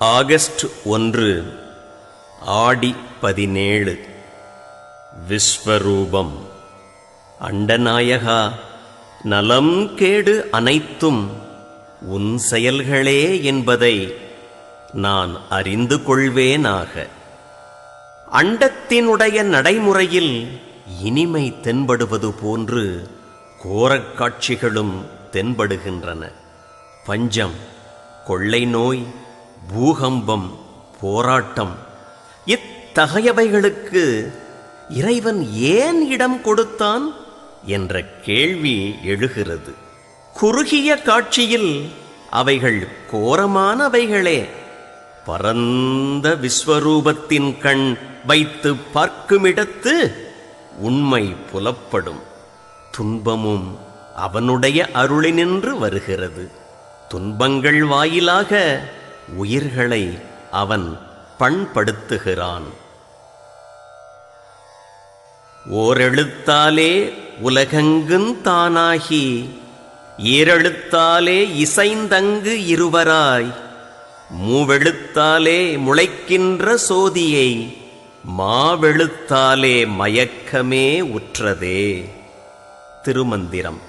August ஒன்று ஆடி பதினேழு. விஸ்வரூபம். அண்டநாயகா நலம் கேடு அனைத்தும் உன் செயல்களே என்பதை நான் அறிந்து கொள்வேனாக. அண்டத்தினுடைய நடைமுறையில் இனிமை தென்படுவது போன்று கோரக் காட்சிகளும் தென்படுகின்றன. பஞ்சம் கொள்ளை நோய் பூகம்பம் போராட்டம் இத்தகையவைகளுக்கு இறைவன் ஏன் இடம் கொடுத்தான் என்ற கேள்வி எழுகிறது. குறுகிய காட்சியில் அவைகள் கோரமானவைகளே. பரந்த விஸ்வரூபத்தின் கண் வைத்து பார்க்குமிடத்து உண்மை புலப்படும். துன்பமும் அவனுடைய அருளினின்று வருகிறது. துன்பங்கள் வாயிலாக உயிர்களை அவன் பண்படுத்துகிறான். ஓரெழுத்தாலே உலகங்குந் தானாகி ஈரெழுத்தாலே இசைந்தங்கு இருவராய் மூவெழுத்தாலே முளைக்கின்ற சோதியை மாவெழுத்தாலே மயக்கமே உற்றதே. திருமந்திரம்.